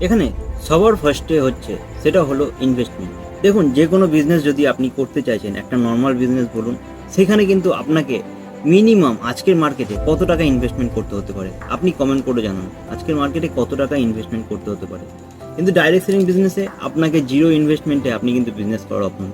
এখানে সবার ফার্স্টে হচ্ছে, সেটা হলো ইনভেস্টমেন্ট দেখুন, যে কোনো বিজনেস যদি আপনি করতে চাইছেন, একটা নর্মাল বিজনেস বলুন, সেখানে কিন্তু আপনাকে মিনিমাম আজকের মার্কেটে কত টাকা ইনভেস্টমেন্ট করতে হতে পারে? আপনি কমেন্ট করে জানান, আজকের মার্কেটে কত টাকা ইনভেস্টমেন্ট করতে হতে পারে? কিন্তু ডাইরেক্ট সেলিং বিজনেসে আপনাকে জিরো ইনভেস্টমেন্টে আপনি কিন্তু বিজনেস করার অপশন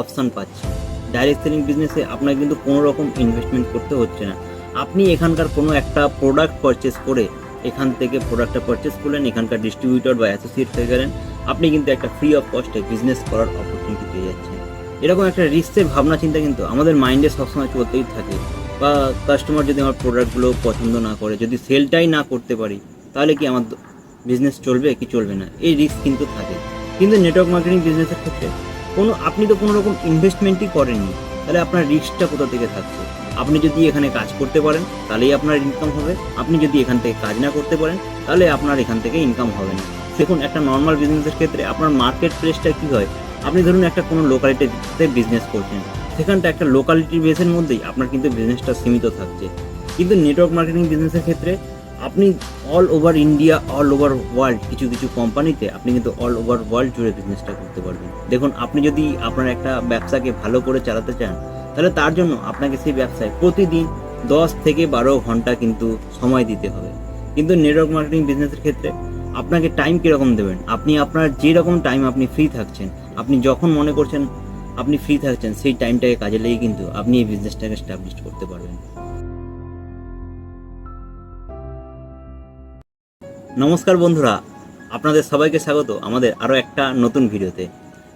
অপশান পাচ্ছেন। ডাইরেক্ট সেলিং বিজনেসে আপনাকে কিন্তু কোনো রকম ইনভেস্টমেন্ট করতে হচ্ছে না। আপনি এখানকার কোনো একটা প্রোডাক্ট পারচেস করে এখান থেকে প্রোডাক্টটা পারচেস করলেন, এখানকার ডিস্ট্রিবিউটর বা অ্যাসোসিয়েট হয়ে গেলেন। আপনি কিন্তু একটা ফ্রি অফ কস্টে বিজনেস করার অপরচুনিটি পেয়ে যাচ্ছেন। এরকম একটা রিস্কের ভাবনা চিন্তা কিন্তু আমাদের মাইন্ডে সবসময় চলতেই থাকে। বা কাস্টমার যদি আমার প্রোডাক্টগুলো পছন্দ না করে, যদি সেলটাই না করতে পারি, তাহলে কি আমার বিজনেস চলবে কি চলবে না? এই রিস্ক কিন্তু থাকে। কিন্তু নেটওয়ার্ক মার্কেটিং বিজনেসের ক্ষেত্রে কোনো, আপনি তো কোনো রকম ইনভেস্টমেন্টই করেননি। তাহলে আপনার রিস্কটা কোথা থেকে থাকছে? আপনি যদি এখানে কাজ করতে পারেন, তাহলেই আপনার ইনকাম হবে। আপনি যদি এখান থেকে কাজ না করতে পারেন, তাহলে আপনার এখান থেকে ইনকাম হবে না। দেখুন, একটা নর্মাল বিজনেসের ক্ষেত্রে আপনার মার্কেট প্লেসটা কী হয়? আপনি ধরুন একটা কোনো লোকালিটিতে বিজনেস করছেন। সেখানটা একটা লোকালিটি বেসের মধ্যেই আপনার কিন্তু বিজনেসটা সীমিত থাকছে। কিন্তু নেটওয়ার্ক মার্কেটিং বিজনেসের ক্ষেত্রে আপনি all over India all over world কিছু কিছু কোম্পানিতে আপনি কিন্তু অল ওভার ওয়ার্ল্ড জুড়ে বিজনেসটা করতে পারবেন। দেখুন, আপনি যদি আপনার একটা ব্যবসাকে ভালো করে চালাতে চান তাহলে তার জন্য আপনাকে সেই ব্যবসায় প্রতিদিন দশ থেকে বারো ঘণ্টা কিন্তু সময় দিতে হবে। কিন্তু নেটওয়ার্ক মার্কেটিং বিজনেসের ক্ষেত্রে আপনাকে টাইম কীরকম দেবেন? আপনি আপনার যেরকম টাইম আপনি ফ্রি থাকছেন, আপনি যখন মনে করছেন আপনি ফ্রি থাকছেন, সেই টাইমটাকে কাজে লেগে কিন্তু আপনি এই বিজনেসটাকে স্টাবলিশ করতে পারবেন। নমস্কার বন্ধুরা, আপনাদের সবাইকে স্বাগত আমাদের আরও একটা নতুন ভিডিওতে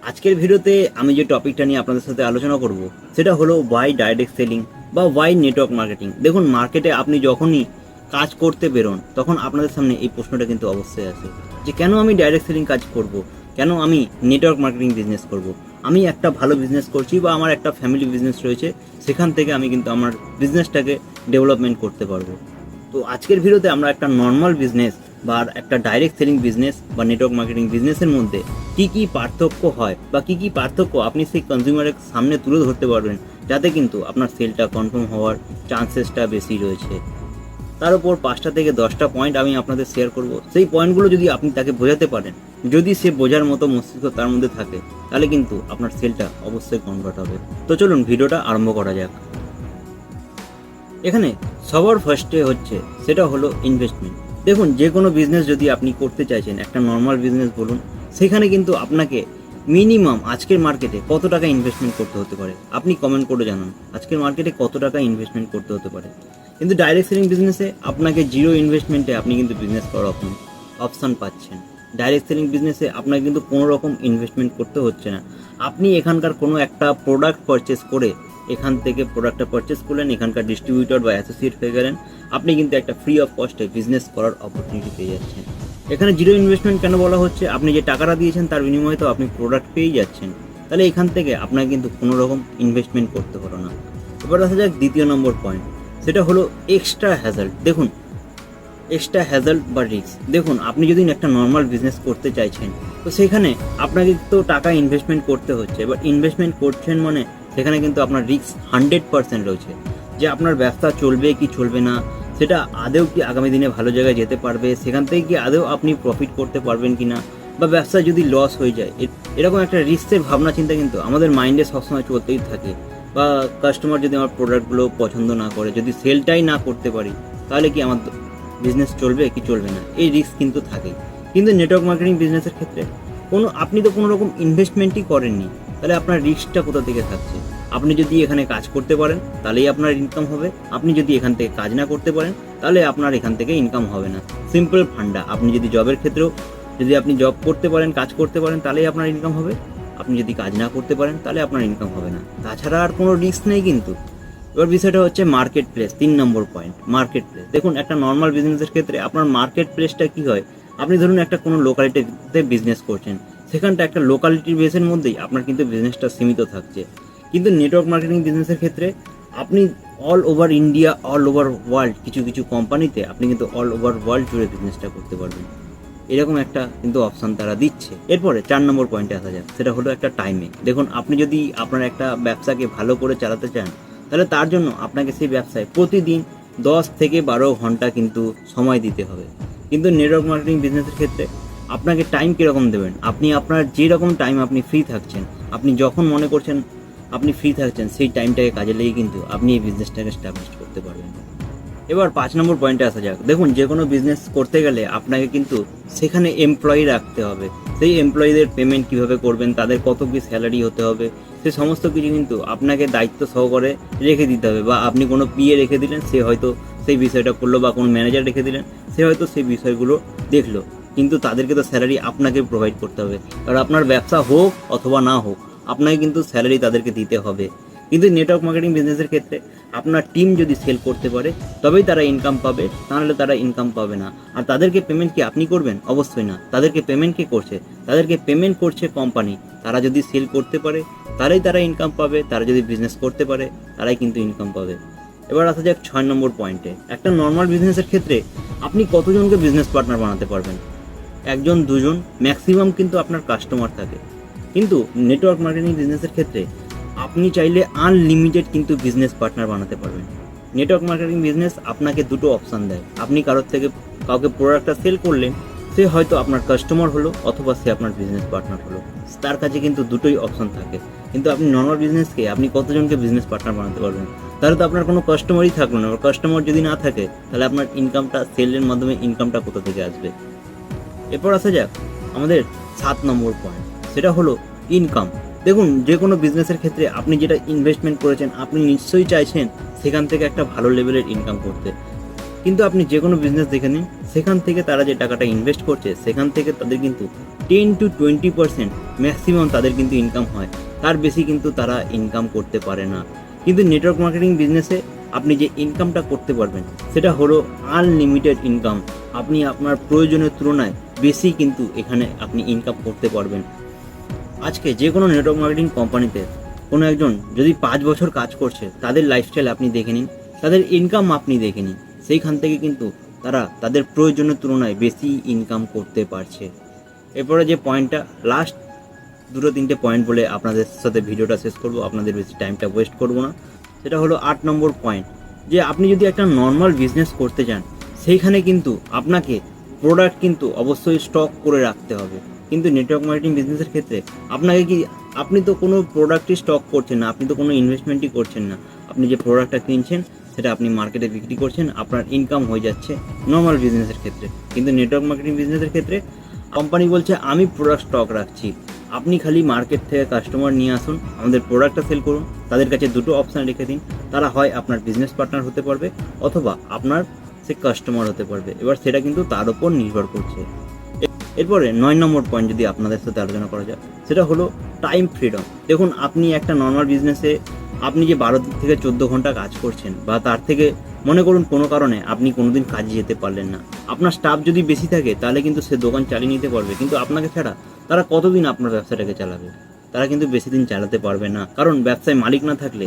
আজকের ভিডিওতে আমি যে টপিকটা নিয়ে আপনাদের সাথে আলোচনা করব, সেটা হলো ওয়াই ডাইরেক্ট সেলিং বা ওয়াই নেটওয়ার্ক মার্কেটিং দেখুন মার্কেটে আপনি যখনই কাজ করতে বেরোন, তখন আপনাদের সামনে এই প্রশ্নটা কিন্তু অবশ্যই আসে যে, কেন আমি ডাইরেক্ট সেলিং কাজ করব? কেন আমি নেটওয়ার্ক মার্কেটিং বিজনেস করব? আমি একটা ভালো বিজনেস করছি বা আমার একটা ফ্যামিলি বিজনেস রয়েছে, সেখান থেকে আমি কিন্তু আমার বিজনেসটাকে ডেভেলপমেন্ট করতে পারব। তো আজকের ভিডিওতে আমরা একটা নর্মাল বিজনেস বা একটা ডাইরেক্ট সেলিং বিজনেস বা নেটওয়ার্ক মার্কেটিং বিজনেসের মধ্যে কি কি পার্থক্য হয় বা কি কি পার্থক্য আপনি সেই কনজিউমারের সামনে তুলে ধরতে পারবেন, যাতে কিন্তু আপনার সেলটা কনফার্ম হওয়ার চান্সেসটা বেশি রয়েছে। তার উপর পাঁচটা থেকে দশটা পয়েন্ট আমি আপনাদের শেয়ার করব। সেই পয়েন্টগুলো যদি আপনি তাকে বোঝাতে পারেন, যদি সে বোঝার মতো মস্তিষ্ক তার মধ্যে থাকে, তাহলে কিন্তু আপনার সেলটা অবশ্যই কনভার্ট হবে। তো চলুন ভিডিওটা আরম্ভ করা যাক। এখানে সবার ফার্স্টে হচ্ছে, সেটা হলো ইনভেস্টমেন্ট দেখুন, যে কোনো বিজনেস যদি আপনি করতে চাইছেন, একটা নর্মাল বিজনেস বলুন, সেখানে কিন্তু আপনাকে মিনিমাম আজকের মার্কেটে কত টাকা ইনভেস্টমেন্ট করতে হতে পারে? আপনি কমেন্ট করে জানান, আজকের মার্কেটে কত টাকা ইনভেস্টমেন্ট করতে হতে পারে? কিন্তু ডাইরেক্ট সেলিং বিজনেসে আপনাকে জিরো ইনভেস্টমেন্টে আপনি কিন্তু বিজনেস করার অপশন অপশান পাচ্ছেন। ডাইরেক্ট সেলিং বিজনেসে আপনাকে কিন্তু কোনো রকম ইনভেস্টমেন্ট করতে হচ্ছে না। আপনি এখানকার কোনো একটা প্রোডাক্ট পারচেস করে এখান থেকে প্রোডাক্টটা পারচেস করলেন, এখানকার ডিস্ট্রিবিউটর বা অ্যাসোসিয়েট হয়ে গেলেন। আপনি কিন্তু একটা ফ্রি অফ কস্টে বিজনেস করার অপরচুনিটি পেয়ে যাচ্ছেন। এখানে জিরো ইনভেস্টমেন্ট কেন বলা হচ্ছে? আপনি যে টাকাটা দিয়েছেন, তার বিনিময়ে তো আপনি প্রোডাক্ট পেয়েই যাচ্ছেন। তাহলে এখান থেকে আপনাকে কিন্তু কোনো রকম ইনভেস্টমেন্ট করতে হলো না। এবার আসা যাক দ্বিতীয় নম্বর পয়েন্ট সেটা হলো এক্সট্রা হ্যাজাল্ট দেখুন এক্সট্রা হ্যাজাল্ট বা রিস্ক দেখুন, আপনি যদি একটা নর্মাল বিজনেস করতে চাইছেন, তো সেখানে আপনাকে তো টাকা ইনভেস্টমেন্ট করতে হচ্ছে। এবার ইনভেস্টমেন্ট করছেন মানে সেখানে কিন্তু আপনার রিস্ক হান্ড্রেড পার্সেন্ট রয়েছে। যে আপনার ব্যবসা চলবে কি চলবে না, সেটা আদেও কি আগামী দিনে ভালো জায়গায় যেতে পারবে, সেখান থেকে কি আদেও আপনি প্রফিট করতে পারবেন কি না, বা ব্যবসা যদি লস হয়ে যায় এরকম একটা রিস্কের ভাবনা চিন্তা কিন্তু আমাদের মাইন্ডে সবসময় চলতেই থাকে। বা কাস্টমার যদি আমার প্রোডাক্টগুলো পছন্দ না করে, যদি সেলটাই না করতে পারি, তাহলে কি আমার বিজনেস চলবে কি চলবে না? এই রিস্ক কিন্তু থাকে কিন্তু নেটওয়ার্ক মার্কেটিং বিজনেসের ক্ষেত্রে কোনো, আপনি তো কোনো রকম ইনভেস্টমেন্টই করেননি। তাহলে আপনার রিস্কটা কোথা থেকে থাকছে? আপনি যদি এখানে কাজ করতে পারেন, তাহলেই আপনার ইনকাম হবে। আপনি যদি এখান থেকে কাজ না করতে পারেন, তাহলে আপনার এখান থেকে ইনকাম হবে না। Simple funda. আপনি যদি জবের ক্ষেত্রেও যদি আপনি জব করতে পারেন, কাজ করতে পারেন, তাহলেই আপনার ইনকাম হবে। আপনি যদি কাজ না করতে পারেন, তাহলে আপনার ইনকাম হবে না। তাছাড়া আর কোনো রিস্ক নেই কিন্তু। এবার বিষয়টা হচ্ছে মার্কেট প্লেস তিন নম্বর পয়েন্ট মার্কেট প্লেস দেখুন, একটা নর্মাল বিজনেসের ক্ষেত্রে আপনার মার্কেট প্লেসটা কি হয়? আপনি ধরুন একটা কোনো লোকালিটিতে বিজনেস করছেন। সেখানটা একটা লোকালিটি বেসের মধ্যেই আপনার কিন্তু বিজনেসটা সীমিত থাকছে। কিন্তু নেটওয়ার্ক মার্কেটিং বিজনেসের ক্ষেত্রে আপনি all over India all over world কিছু কিছু কোম্পানিতে আপনি কিন্তু অল ওভার ওয়ার্ল্ড জুড়ে বিজনেসটা করতে পারবেন। এরকম একটা কিন্তু অপশান তারা দিচ্ছে। এরপরে চার নম্বর পয়েন্টে আসা যাক, সেটা হলো একটা টাইমে দেখুন, আপনি যদি আপনার একটা ব্যবসাকে ভালো করে চালাতে চান, তাহলে তার জন্য আপনাকে সেই ব্যবসায় প্রতিদিন দশ থেকে বারো ঘণ্টা কিন্তু সময় দিতে হবে। কিন্তু নেটওয়ার্ক মার্কেটিং বিজনেসের ক্ষেত্রে আপনাকে টাইম কীরকম দেবেন? আপনি আপনার যেরকম টাইম আপনি ফ্রি থাকছেন, আপনি যখন মনে করছেন আপনি ফ্রি থাকছেন, সেই টাইমটাকে কাজে লেগে কিন্তু আপনি এই বিজনেসটাকে স্টাবলিশ করতে পারবেন এবার পাঁচ নম্বর পয়েন্টে আসা যাক। দেখুন, যে কোনো বিজনেস করতে গেলে আপনাকে কিন্তু সেখানে এমপ্লয়ি রাখতে হবে। সেই এমপ্লয়ীদের পেমেন্ট কীভাবে করবেন, তাদের কত কী স্যালারি হতে হবে, সে সমস্ত কিছু কিন্তু আপনাকে দায়িত্ব সহকারে রেখে দিতে হবে। বা আপনি কোনো পিএ রেখে দিলেন, সে হয়তো সেই বিষয়টা করল বা কোনো ম্যানেজার রেখে দিলেন, সে হয়তো সেই বিষয়গুলো দেখল। কিন্তু তাদেরকে তো স্যালারি আপনাকে প্রোভাইড করতে হবে। কারণ আপনার ব্যবসা হোক অথবা না হোক, আপনাকে কিন্তু স্যালারি তাদেরকে দিতে হবে। কিন্তু নেটওয়ার্ক মার্কেটিং বিজনেসের ক্ষেত্রে আপনার টিম যদি সেল করতে পারে, তবেই তারা ইনকাম পাবে তাহলে তারা ইনকাম পাবে না। আর তাদেরকে পেমেন্ট কি আপনি করবেন? অবশ্যই না। তাদেরকে পেমেন্ট কে করছে? তাদেরকে পেমেন্ট করছে কোম্পানি তারা যদি সেল করতে পারে, তারাই তারা ইনকাম পাবে। তারা যদি বিজনেস করতে পারে, তারাই কিন্তু ইনকাম পাবে। এবার আসা যাক ছয় নম্বর পয়েন্টে একটা নর্মাল বিজনেসের ক্ষেত্রে আপনি কতজনকে বিজনেস পার্টনার বানাতে পারবেন? একজন, দুজন ম্যাক্সিমাম কিন্তু আপনার কাস্টমার থাকে। কিন্তু নেটওয়ার্ক মার্কেটিং বিজনেসের ক্ষেত্রে আপনি চাইলে আনলিমিটেড কিন্তু বিজনেস পার্টনার বানাতে পারবেন। নেটওয়ার্ক মার্কেটিং বিজনেস আপনাকে দুটো অপশান দেয়। আপনি কারোর থেকে কাউকে প্রোডাক্টটা সেল করলেন, সে হয়তো আপনার কাস্টমার হলো অথবা সে আপনার বিজনেস পার্টনার হলো। তার কাছে কিন্তু দুটোই অপশান থাকে। কিন্তু আপনি নর্মাল বিজনেসকে আপনি কতজনকে বিজনেস পার্টনার বানাতে পারবেন? তাহলে তো আপনার কোনো কাস্টমারই থাকল না। কাস্টমার যদি না থাকে, তাহলে আপনার ইনকামটা সেলের মাধ্যমে ইনকামটা কোথা থেকে আসবে? এরপর আসা যাক আমাদের সাত নম্বর পয়েন্ট সেটা হলো ইনকাম দেখুন যে কোনো বিজনেসের ক্ষেত্রে আপনি যেটা ইনভেস্টমেন্ট করেছেন, আপনি নিশ্চয়ই চাইছেন সেখান থেকে একটা ভালো লেভেলের ইনকাম করতে। কিন্তু আপনি যে কোনো বিজনেস দেখে নিন, সেখান থেকে তারা যে টাকাটা ইনভেস্ট করছে, সেখান থেকে তাদের কিন্তু ten to twenty percent maximum তাদের কিন্তু ইনকাম হয়। তার বেশি কিন্তু তারা ইনকাম করতে পারে না। কিন্তু নেটওয়ার্ক মার্কেটিং বিজনেসে আপনি যে ইনকামটা করতে পারবেন, সেটা হলো আনলিমিটেড ইনকাম আপনি আপনার প্রয়োজনের তুলনায় বেশি কিন্তু এখানে আপনি ইনকাম করতে পারবেন। আজকে যে কোনো নেটওয়ার্ক মার্কেটিং কোম্পানিতে কোনো একজন যদি পাঁচ বছর কাজ করছে, তাদের লাইফস্টাইল আপনি দেখে নিন, তাদের ইনকাম আপনি দেখে নিন, সেইখান থেকে কিন্তু তারা তাদের প্রয়োজনের তুলনায় বেশি ইনকাম করতে পারছে। এরপরে যে পয়েন্টটা লাস্ট দুটো তিনটে পয়েন্ট বলে আপনাদের সাথে ভিডিওটা শেষ করব, আপনাদের বেশি টাইমটা ওয়েস্ট করব না। সেটা হলো আট নম্বর পয়েন্ট যে আপনি যদি একটা নর্মাল বিজনেস করতে চান, সেইখানে কিন্তু আপনাকে প্রোডাক্ট কিন্তু অবশ্যই স্টক করে রাখতে হবে। কিন্তু নেটওয়ার্ক মার্কেটিং বিজনেসের ক্ষেত্রে আপনাকে কি, আপনি তো কোনো প্রোডাক্টই স্টক করছেন না, আপনি তো কোনো ইনভেস্টমেন্টই করছেন না। আপনি যে প্রোডাক্টটা কিনছেন, সেটা আপনি মার্কেটে বিক্রি করছেন, আপনার ইনকাম হয়ে যাচ্ছে নর্মাল বিজনেসের ক্ষেত্রে। কিন্তু নেটওয়ার্ক মার্কেটিং বিজনেসের ক্ষেত্রে কোম্পানি বলছে, আমি প্রোডাক্ট স্টক রাখছি। আপনি খালি মার্কেট থেকে কাস্টমার নিয়ে আসুন, আমাদের প্রোডাক্টটা সেল করুন। তাদের কাছে দুটো অপশান রেখে দিন। তারা হয় আপনার বিজনেস পার্টনার হতে পারবে, অথবা আপনার সে কাস্টমার হতে পারবে। এবার সেটা কিন্তু তার উপর নির্ভর করছে। এরপরে নয় নম্বর পয়েন্ট যদি আপনাদের সাথে আলোচনা করা যায়, সেটা হলো টাইম ফ্রিডম দেখুন, আপনি একটা নর্মাল বিজনেসে আপনি যে বারো থেকে চোদ্দ ঘণ্টা কাজ করছেন বা তার থেকে মনে করুন কোনো কারণে আপনি কোনোদিন কাজে যেতে পারলেন না। আপনার স্টাফ যদি বেশি থাকে, তাহলে কিন্তু সে দোকান চালিয়ে নিতে পারবে। কিন্তু আপনাকে ছাড়া তারা কতদিন আপনার ব্যবসাটাকে চালাবে? তারা কিন্তু বেশি দিন চালাতে পারবে না। কারণ ব্যবসায় মালিক না থাকলে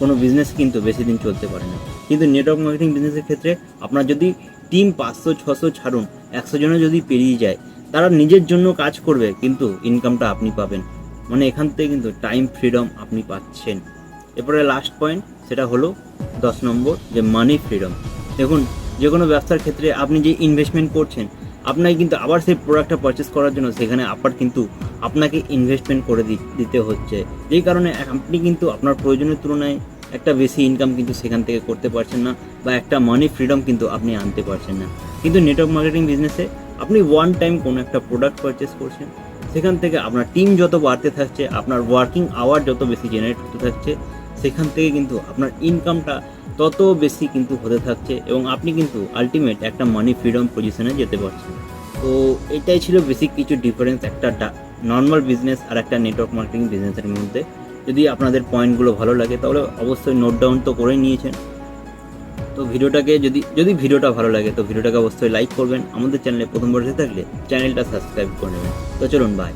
কোনো বিজনেস কিন্তু বেশি দিন চলতে পারে না। কিন্তু নেটওয়ার্ক মার্কেটিং বিজনেসের ক্ষেত্রে আপনার যদি টিম পাঁচশো, ছশো ছাড়ুন, একশো জনে যদি পেরিয়ে যায়, তারা নিজের জন্য কাজ করবে, কিন্তু ইনকামটা আপনি পাবেন। মানে এখান থেকে কিন্তু টাইম ফ্রিডম আপনি পাচ্ছেন। এরপরে লাস্ট পয়েন্ট সেটা হলো দশ নম্বর, যে মানি ফ্রিডম দেখুন যে কোনো ব্যবসার ক্ষেত্রে আপনি যে ইনভেস্টমেন্ট করছেন আপনাকে কিন্তু আবার সেই প্রোডাক্টটা পারচেস করার জন্য সেখানে আবার কিন্তু আপনাকে ইনভেস্টমেন্ট করে দিতে হচ্ছে। যেই কারণে আপনি কিন্তু আপনার প্রয়োজনের তুলনায় একটা বেশি ইনকাম কিন্তু সেখান থেকে করতে পারছেন না বা একটা মানি ফ্রিডম কিন্তু আপনি আনতে পারছেন না। কিন্তু নেটওয়ার্ক মার্কেটিং বিজনেসে আপনি ওয়ান টাইম কোনো একটা প্রোডাক্ট পারচেস করছেন, সেখান থেকে আপনার টিম যত বাড়তে থাকছে, আপনার ওয়ার্কিং আওয়ার যত বেশি জেনারেট হতে থাকছে সেখান থেকে কিন্তু আপনার ইনকামটা তত বেশি কিন্তু হতে থাকছে এবং আপনি কিন্তু আলটিমেট একটা মানি ফ্রিডম পজিশনে যেতে পারছেন। তো এটাই ছিল বেসিক কিছু ডিফারেন্স একটা নর্মাল বিজনেস আর একটা নেটওয়ার্ক মার্কেটিং বিজনেসের মধ্যে। যদি আপনাদের পয়েন্টগুলো ভালো লাগে, তাহলে অবশ্যই নোট ডাউন তো করেই নিয়েছেন। তো ভিডিওটাকে যদি যদি ভিডিওটা ভালো লাগে, তো ভিডিওটাকে অবশ্যই লাইক করবেন। আমাদের চ্যানেলে প্রথমবার এসে থাকলে চ্যানেলটা সাবস্ক্রাইব করে নেবেন। তো চলুন বাই